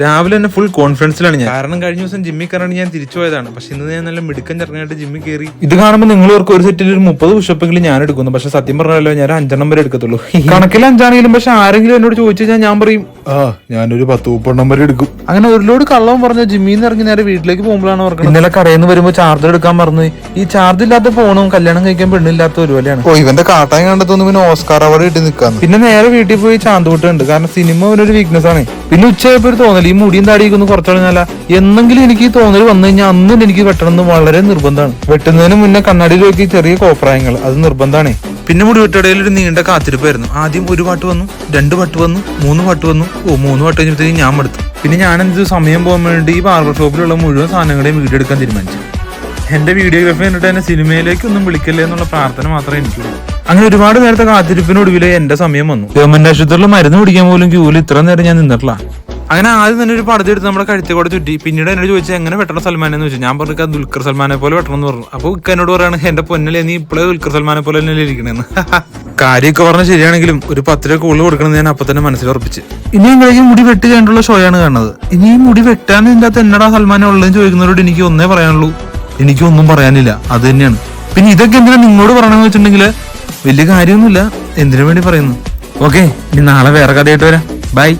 രാവിലെ തന്നെ ഫുൾ കോൺഫിഡൻസിലാണ് ഞാൻ. കാരണം കഴിഞ്ഞ ദിവസം ജിമ്മിൽ കയറാൻ ഞാൻ തിരിച്ചു പോയതാണ്. പക്ഷെ ഇന്ന് ഞാൻ നല്ല മിടുക്കൻ ചെറുങ്ങായിട്ട് ജിമ്മിൽ കയറി. ഇത് കാണുമ്പോൾ നിങ്ങൾ ഓർക്ക് ഒരു സെറ്റിൽ ഒരു മുപ്പത് പുഷപ്പെങ്കിലും ഞാൻ എടുക്കുന്നു. പക്ഷെ സത്യം പറഞ്ഞാലോ ഞാൻ അഞ്ചെണ്ണം വരെ എടുക്കത്തുള്ളൂ. കണക്കിൽ അഞ്ചാണെങ്കിലും പക്ഷെ ആരെങ്കിലും എന്നോട് ചോദിച്ചു കഴിഞ്ഞാൽ ഞാൻ പറയും ആ ഞാനൊരു പത്ത് മുപ്പെണ്ണം നമ്പർ എടുക്കും. അങ്ങനെ ഒരു ലോഡ് കള്ളവും പറഞ്ഞു ജിമ്മിൽ നിന്ന് ഇറങ്ങി നേരെ വീട്ടിലേക്ക് പോകുമ്പോഴാണ് ഓർക്കുന്നത് ഇന്നലെ കടയിൽ നിന്ന് വരുമ്പോൾ ചാർജർ എടുക്കാൻ പറഞ്ഞു ഈ ചാർജ് ഇല്ലാത്ത ഫോണും കല്യാണം കഴിക്കാൻ പെണ്ണില്ലാത്ത ഒരുപോലെയാണ് ഓ ഇവന്റെ കാട്ടാൻ കണ്ടെത്തൊന്നും പിന്നെ ഓസ്കാർ അവാർഡ് കിട്ടി നിക്കാന്ന്. പിന്നെ നേരെ വീട്ടിൽ പോയി ചാന്ത് വിട്ടുണ്ട് കാരണം സിനിമ ഒരു വീക്ക്നെസ് ആണ്. പിന്നെ ഉച്ചയായപ്പോ ഒരു തോന്നൽ ഈ മുടിയും താടിയൊക്കെ ഒന്ന് കുറച്ചു എന്നെങ്കിലും എനിക്ക് ഈ തോന്നൽ വന്നു കഴിഞ്ഞാൽ അന്നും എനിക്ക് വെട്ടണം എന്ന് വളരെ നിർബന്ധമാണ്. വെട്ടുന്നതിന് മുന്നേ കണ്ണാടിയിൽ നോക്കി ചെറിയ കോപ്രായങ്ങൾ. അത് നിർബന്ധമാണ്. പിന്നെ മുടി വെട്ടടയിൽ ഒരു നീണ്ട കാത്തിരിപ്പായിരുന്നു ആദ്യം ഒരു പാട്ട് വന്നു രണ്ട് പാട്ട് വന്നു മൂന്ന് പാട്ട് വന്നു. ഓ മൂന്ന് പാട്ട് കഴിഞ്ഞപ്പോഴത്തേക്ക് ഞാൻ എടുത്തു പിന്നെ ഞാൻ എന്ത് സമയം പോകാൻ വേണ്ടി ഈ ബാർബർ ഷോപ്പിലുള്ള മുഴുവൻ സാധനങ്ങളെയും വീഡിയോ എടുക്കാൻ തീരുമാനിച്ചു. എന്റെ വീഡിയോഗ്രാഫി കണ്ടിട്ട് എന്നെ സിനിമയിലേക്ക് ഒന്നും വിളിക്കല്ലേ എന്നുള്ള പ്രാർത്ഥന മാത്രമേ എനിക്കുള്ളൂ. അങ്ങനെ ഒരുപാട് നേരത്തെ കാത്തിരിപ്പിനൊടുവിലെ എന്റെ സമയം വന്നു. ഗവൺമെന്റ് ആശുപത്രിയിൽ മരുന്ന് പിടിക്കാൻ പോലും ക്യൂവിൽ ഇത്ര നേരം ഞാൻ നിന്നിട്ടില്ല. അങ്ങനെ ആദ്യം തന്നെ ഒരു പടുതി എടുത്ത് നമ്മുടെ കഴുത്തെ ചുറ്റി. പിന്നീട് എന്നോട് ചോദിച്ചാൽ എങ്ങനെ വെട്ടണ സൽമാൻ എന്ന് ചോദിച്ചു. ഞാൻ പറഞ്ഞു ദുൽഖർ സൽമാനെ പോലെ വെട്ടണം എന്ന് പറഞ്ഞു. അപ്പൊ ഇക്ക എന്നോട് പറയാണ് എന്റെ പൊന്നലെ നീ ഇപ്പോഴേ ദുൽഖർ സൽമാനെ പോലെ തന്നെ ഇരിക്കണെന്ന്. കാര്യമൊക്കെ പറഞ്ഞ ശരിയാണെങ്കിലും ഒരു പത്ത് രൂപ കൂടുതൽ കൊടുക്കണം ഞാൻ അപ്പൊ തന്നെ മനസ്സിൽ ഉറപ്പിച്ച്. ഇനി എങ്കിലും മുടി വെട്ടി കഴിഞ്ഞിട്ടുള്ള ഷോയാണ് കാണുന്നത്. ഇനി ഈ മുടി വെട്ടാൻ എന്റെ അകത്ത് എന്നടാ സൽമാനെ ഉള്ളതെന്ന് ചോദിക്കുന്നവരോട് എനിക്ക് ഒന്നേ പറയാനുള്ളൂ. എനിക്കൊന്നും പറയാനില്ല. അത് തന്നെയാണ്. പിന്നെ ഇതൊക്കെ എന്തിനാ നിങ്ങളോട് പറയണമെന്ന് വെച്ചിട്ടുണ്ടെങ്കിൽ വലിയ കാര്യമൊന്നുമില്ല. എന്തിനു വേണ്ടി പറയുന്നു? ഓക്കെ ഇനി നാളെ വേറെ കഥയായിട്ട് വരാം. ബൈ.